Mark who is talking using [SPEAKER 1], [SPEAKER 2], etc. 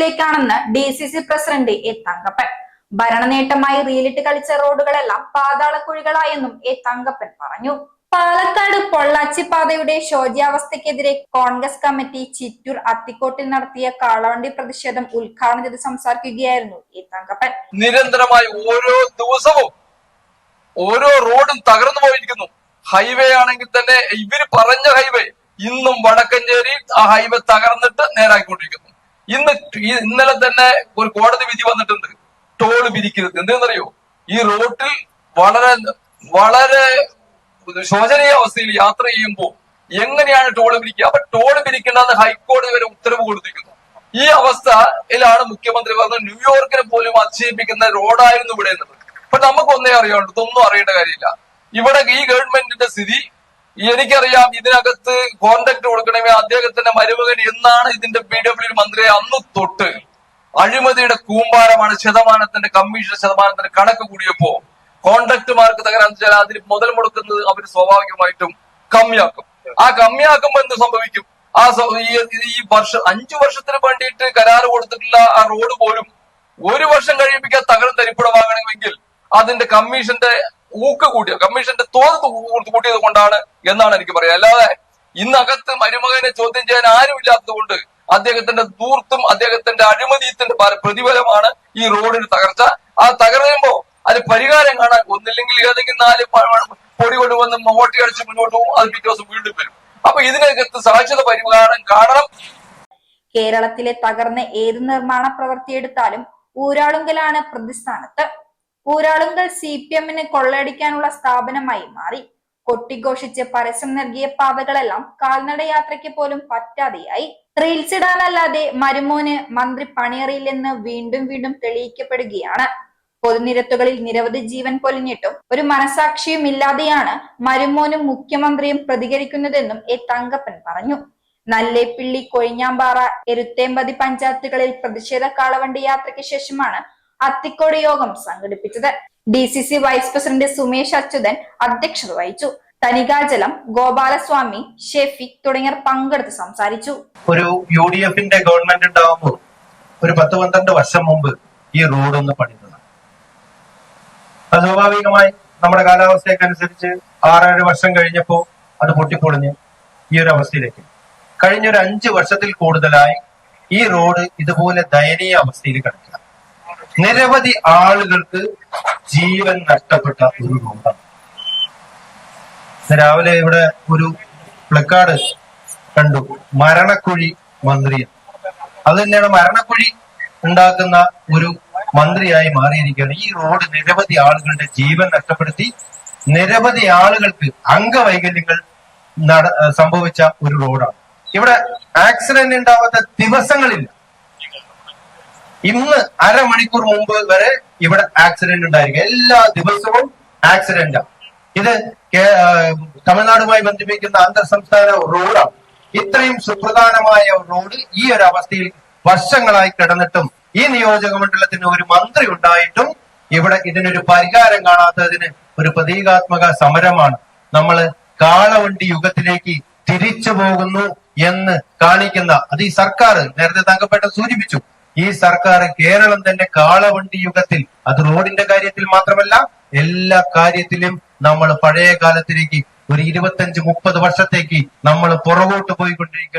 [SPEAKER 1] ദുരിതത്തിലേക്കാണെന്ന് D C C president A Thankappan. ഭരണനേട്ടമായി റീലിട്ട് കളിച്ച റോഡുകളെല്ലാം പാതാളക്കുഴികളായെന്നും എ തങ്കപ്പൻ പറഞ്ഞു. പാലക്കാട് പൊള്ളാച്ചി പാതയുടെ ശോച്യാവസ്ഥയ്ക്കെതിരെ കോൺഗ്രസ് കമ്മിറ്റി ചിറ്റൂർ അത്തിക്കോട്ടിൽ നടത്തിയ കാളവണ്ടി പ്രതിഷേധം ഉദ്ഘാടനം ചെയ്ത് സംസാരിക്കുകയായിരുന്നു എ തങ്കപ്പൻ.
[SPEAKER 2] നിരന്തരമായി ഓരോ ദിവസവും ഓരോ റോഡും തകർന്നു പോയിരിക്കുന്നു. ഹൈവേ ആണെങ്കിൽ തന്നെ ഇവർ പറഞ്ഞ ഹൈവേ ഇന്നും വടക്കഞ്ചേരി ആ ഹൈവേ തകർന്നിട്ട് നേരാക്കിക്കൊണ്ടിരിക്കുന്നു ഇന്ന് ഇന്നലെ തന്നെ ഒരു കോടതി വിധി വന്നിട്ടുണ്ട്. ടോൾ പിരിക്കരുത്. എന്തെന്നറിയോ? ഈ റോട്ടിൽ വളരെ വളരെ ശോചനീയ അവസ്ഥയിൽ യാത്ര ചെയ്യുമ്പോൾ എങ്ങനെയാണ് ടോൾ പിരിക്കുക? അപ്പൊ ടോൾ പിരിക്കേണ്ടെന്ന് ഹൈക്കോടതി വരെ ഉത്തരവ് കൊടുത്തിരിക്കുന്നു. ഈ അവസ്ഥയിലാണ് മുഖ്യമന്ത്രി പറഞ്ഞത് ന്യൂയോർക്കിനെ പോലും അതിശയിപ്പിക്കുന്ന റോഡായിരുന്നു ഇവിടെ എന്നത്. അപ്പൊ നമുക്കൊന്നേ അറിയാണ്ട് ഇതൊന്നും അറിയേണ്ട കാര്യമില്ല. ഇവിടെ ഈ ഗവൺമെന്റിന്റെ സ്ഥിതി എനിക്കറിയാം ഇതിനകത്ത് കോണ്ടാക്ട് കൊടുക്കണമെങ്കിൽ അദ്ദേഹത്തിന്റെ മരുമകൻ എന്നാണ് ഇതിന്റെ പി ഡബ്ല്യു മന്ത്രി അന്ന് തൊട്ട് അഴിമതിയുടെ കൂമ്പാരമാണ് ശതമാനത്തിന്റെ കമ്മീഷൻ ശതമാനത്തിന്റെ കണക്ക് കൂടിയപ്പോ കോൺട്രാക്ടുമാർക്ക് തകരാന്ന് വെച്ചാൽ അതിന് മുതൽ മുടക്കുന്നത് അവർ സ്വാഭാവികമായിട്ടും കമ്മിയാക്കും. ആ കമ്മിയാക്കുമ്പോ എന്ത് സംഭവിക്കും? ആ ഈ- വർഷം അഞ്ചു വർഷത്തിന് വേണ്ടിയിട്ട് കരാർ കൊടുത്തിട്ടുള്ള ആ റോഡ് പോലും ഒരു വർഷം കഴിയുമ്പോൾ തകരം തരിപ്പിടമാകണമെങ്കിൽ അതിന്റെ കമ്മീഷന്റെ ഊക്ക് കൂട്ടിയ കമ്മീഷന്റെ തോത് കൂട്ടിയത് കൊണ്ടാണ് എന്നാണ് എനിക്ക് പറയാം അല്ലാതെ ഇന്നകത്ത് മരുമകനെ ചോദ്യം ചെയ്യാൻ ആരുമില്ലാത്തത് കൊണ്ട് അദ്ദേഹത്തിന്റെ ദൂർത്തും അദ്ദേഹത്തിന്റെ അഴിമതിയത്തിന്റെ പ്രതിഫലമാണ് ഈ റോഡിന് തകർച്ച. ആ തകർക്കുമ്പോ അത് പരിഹാരം കാണാൻ ഒന്നില്ലെങ്കിൽ ഏതെങ്കിലും നാല് പൊടി കൊണ്ടുവന്ന് മോട്ടി അടിച്ച് മുന്നോട്ട് പോകും അത് പിറ്റേ ദിവസം വീണ്ടും വരും. അപ്പൊ ഇതിനകത്ത് സാക്ഷ്യത പരിഹാരം കാണണം.
[SPEAKER 1] കേരളത്തിലെ തകർന്ന ഏത് നിർമ്മാണ പ്രവൃത്തി എടുത്താലും ഊരാളുങ്കലാണ് പ്രതിസ്ഥാനത്ത്. ഊരാളുങ്കൽ സി പി എമ്മിന് കൊള്ളയടിക്കാനുള്ള സ്ഥാപനമായി മാറി. കൊട്ടിഘോഷിച്ച് പരസ്യം നൽകിയ പാതകളെല്ലാം കാൽനട യാത്രയ്ക്ക് പോലും പറ്റാതെയായി. റീൽസ് ഇടാനല്ലാതെ മരുമോന് മന്ത്രി പണിയറിയില്ലെന്ന് വീണ്ടും വീണ്ടും തെളിയിക്കപ്പെടുകയാണ്. പൊതുനിരത്തുകളിൽ നിരവധി ജീവൻ പൊലിഞ്ഞിട്ടും ഒരു മനസാക്ഷിയും ഇല്ലാതെയാണ് മരുമോനും മുഖ്യമന്ത്രിയും പ്രതികരിക്കുന്നതെന്നും എ തങ്കപ്പൻ പറഞ്ഞു. നല്ലേപ്പിള്ളി കൊഴിഞ്ഞാമ്പാറ എരുത്തേമ്പതി പഞ്ചായത്തുകളിൽ പ്രതിഷേധ കാളവണ്ടി യാത്രയ്ക്ക് ശേഷമാണ് അത്തിക്കോട് യോഗം സംഘടിപ്പിച്ചത്. D C C vice president Sumesh Achuthan അധ്യക്ഷത വഹിച്ചു. തനികാചലം ഗോപാലസ്വാമി ഷെഫിക് തുടങ്ങിയവർ പങ്കെടുത്ത് സംസാരിച്ചു.
[SPEAKER 3] ഒരു യു ഡി എഫിന്റെ ഗവൺമെന്റ് ഉണ്ടാകുമ്പോൾ ഒരു പത്ത് പന്ത്രണ്ട് വർഷം മുമ്പ് ഈ റോഡ് ഒന്ന് പണിതാണ് സ്വാഭാവികമായി നമ്മുടെ കാലാവസ്ഥയൊക്കെ അനുസരിച്ച് ആറേഴ് വർഷം കഴിഞ്ഞപ്പോ അത് പൊട്ടിപ്പൊളിഞ്ഞ് ഈ ഒരു അവസ്ഥയിലേക്ക്. കഴിഞ്ഞ ഒരു അഞ്ച് വർഷത്തിൽ കൂടുതലായി ഈ റോഡ് ഇതുപോലെ ദയനീയ അവസ്ഥയിൽ കിടക്കുക നിരവധി ആളുകൾക്ക് ജീവൻ നഷ്ടപ്പെട്ട ഒരു റോഡാണ് രാവിലെ ഇവിടെ ഒരു പ്ലക്കാർഡ് കണ്ടു. മരണക്കുഴി മന്ത്രി അത് തന്നെയാണ് മരണക്കുഴി ഉണ്ടാക്കുന്ന ഒരു മന്ത്രിയായി മാറിയിരിക്കുകയാണ്. ഈ റോഡ് നിരവധി ആളുകളുടെ ജീവൻ നഷ്ടപ്പെടുത്തി നിരവധി ആളുകൾക്ക് അംഗവൈകല്യങ്ങൾ നട സംഭവിച്ച ഒരു റോഡാണ്. ഇവിടെ ആക്സിഡന്റ് ഉണ്ടാവാത്ത ദിവസങ്ങളില്ല. ഇന്ന് അരമണിക്കൂർ മുമ്പ് വരെ ഇവിടെ ആക്സിഡന്റ് ഉണ്ടായിരിക്കും. എല്ലാ ദിവസവും ആക്സിഡന്റാണ് ഇത് തമിഴ്നാടുമായി ബന്ധിപ്പിക്കുന്ന അന്തർ സംസ്ഥാന റോഡാണ്. ഇത്രയും സുപ്രധാനമായ റോഡ് ഈ ഒരു അവസ്ഥയിൽ വർഷങ്ങളായി കിടന്നിട്ടും ഈ നിയോജക മണ്ഡലത്തിന് ഒരു മന്ത്രി ഉണ്ടായിട്ടും ഇവിടെ ഇതിനൊരു പരിഹാരം കാണാത്തതിന് ഒരു പ്രതീകാത്മക സമരമാണ്. നമ്മൾ കാളവണ്ടി യുഗത്തിലേക്ക് തിരിച്ചു പോകുന്നു എന്ന് കാണിക്കുന്ന അത് ഈ സർക്കാർ നേരത്തെ തങ്കപ്പെട്ട സൂചിപ്പിച്ചു. ഈ സർക്കാർ കേരളം തന്നെ കാളവണ്ടി യുഗത്തിൽ അത് റോഡിന്റെ കാര്യത്തിൽ മാത്രമല്ല എല്ലാ കാര്യത്തിലും നമ്മൾ പഴയ കാലത്തിലേക്ക് ഒരു ഇരുപത്തഞ്ച് മുപ്പത് വർഷത്തേക്ക് നമ്മൾ പുറകോട്ട് പോയിക്കൊണ്ടിരിക്കുകയാണ്.